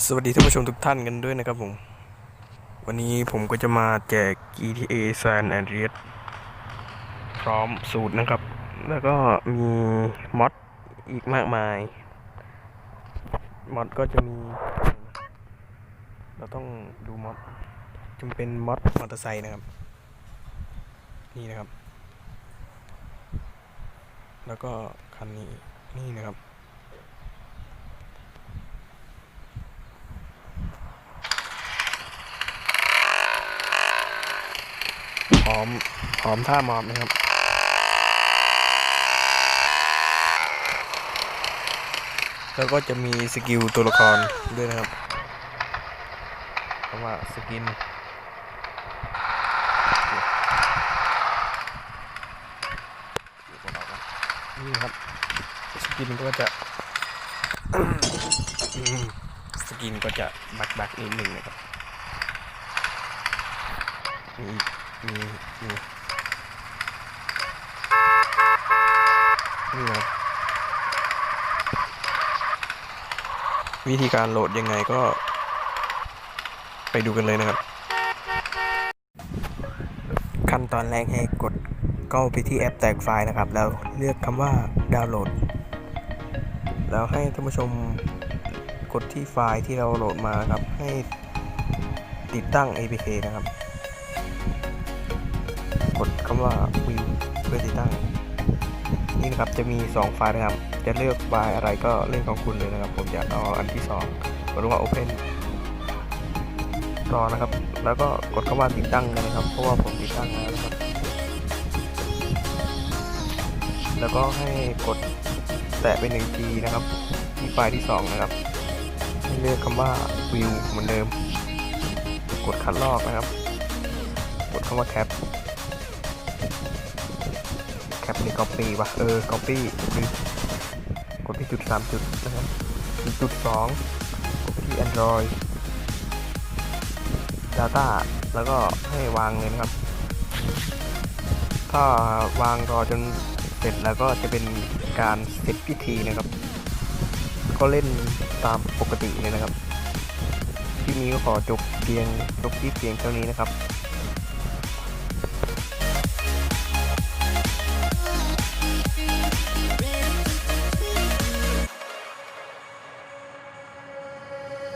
สวัสดีท่านผู้ชมทุกท่านกันด้วยนะครับผม วันนี้ผมก็จะมาแจก GTA San Andreas พร้อมสูตรนะครับ แล้วก็มีมอดอีกมากมายมอดก็จะมี เราต้องดูมอดจำเป็นมอดมอเตอร์ไซค์นะครับ นี่นะครับ แล้วก็คันนี้นี่นะครับ พร้อมพร้อมท่ามอบนะครับแล้วก็จะมีสกิลตัวละครด้วยนะครับคำว่าสกินนี่ครับ สกินก็จะ สกินก็จะบักบักนิดหนึ่งนะครับมี มีมีนี่นะครับวิธีการโหลดยังไงก็ ไปดูกันเลยนะครับ ขั้นตอนแรกให้กดเข้าไปที่แอปแตกไฟล์นะครับ แล้วเลือกคำว่าดาวน์โหลด แล้วให้ท่านผู้ชมกดที่ไฟล์ที่เราโหลดมาครับ ให้ติดตั้ง APK นะครับ กดคำว่าวิวเพื่อติดตั้ง นี่นะครับจะมี 2 ไฟล์นะครับ จะเลือกไฟล์อะไรก็เรื่องของคุณเลยนะครับ ผมอยากเอาอันที่ 2กดคำว่า Open รอนะครับ แล้วก็กดคำว่าติดตั้งนะครับ เพราะว่าผมติดตั้งแล้วนะครับ แล้วก็ให้กดแตะไปหนึ่งทีนะครับที่ไฟล์ที่ 2 นะครับให้เลือกคำว่า View เหมือนเดิม กดคัดลอกนะครับ กดคำว่า Cap แคปนี่ copy วะเออ copy ดึงกดที่จุดสามจุดนะครับจุดสองกดไปที่ Android Data แล้วก็ให้วางเลยนะครับ ถ้าวางรอจนเสร็จแล้วก็จะเป็นการเสร็จพิธีนะครับ ก็เล่นตามปกติเลยนะครับ ที่นี้ก็ขอจบเพียงจบที่เพียงเท่านี้นะครับ